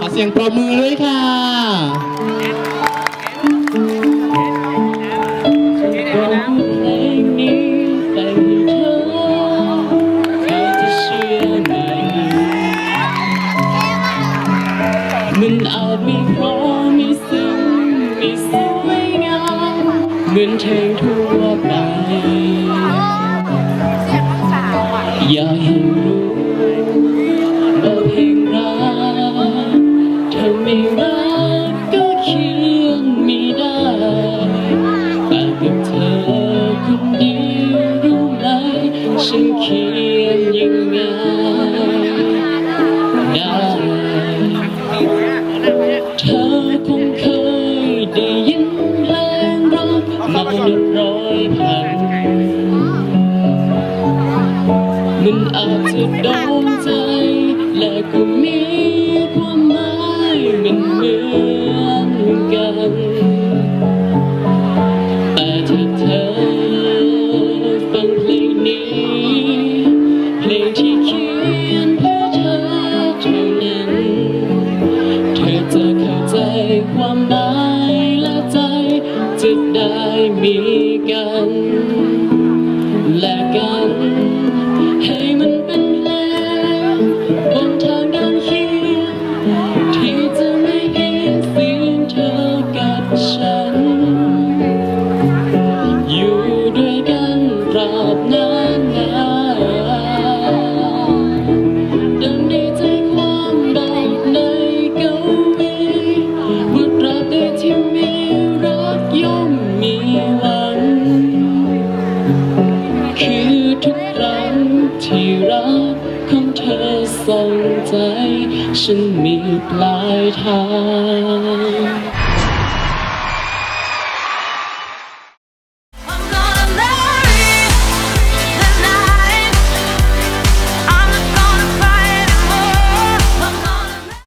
ขอเสียงปรบมือด้วยค่ะ มันอาจมีพราะมีซึ้งมีสวยงามเหมือนเพงทั่วไป mà con được rồi mình ở trước đón dây là cùng me, God. ใจ ฉันมีปลายทาง